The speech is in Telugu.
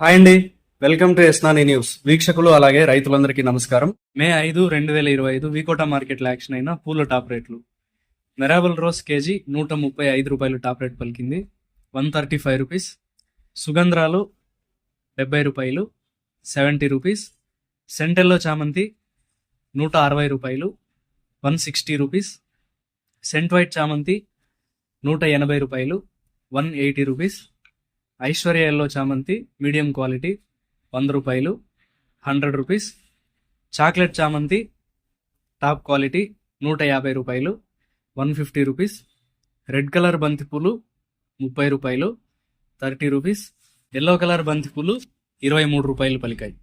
హాయ్ అండి. వెల్కమ్ టు ఎస్నాని న్యూస్. వీక్షకులు అలాగే రైతులందరికీ నమస్కారం. మే ఐదు రెండు వేల ఇరవై ఐదు వికోటా మార్కెట్లో యాక్షన్ అయిన పూల టాప్ రేట్లు. మెరాబుల్ రోజ్ కేజీ నూట ముప్పై ఐదు రూపాయలు టాప్ రేట్ పలికింది. One thirty five rupees. సుగంధ్రాలు డెబ్బై రూపాయలు సెవెంటీ రూపీస్. సెంటెల్లో చామంతి నూట అరవై రూపాయలు one sixty rupees. Scent white చామంతి నూట ఎనభై రూపాయలు one eighty rupees. Aishwarya yellow చామంతి మీడియం క్వాలిటీ వంద రూపాయలు హండ్రెడ్ రూపీస్. చాక్లెట్ చామంతి టాప్ క్వాలిటీ నూట యాభై రూపాయలు one fifty rupees. Red colour బంతిపూలు ముప్పై రూపాయలు థర్టీ రూపీస్. ఎల్లో కలర్ బంతిపూలు ఇరవై మూడు రూపాయలు పలికాయి.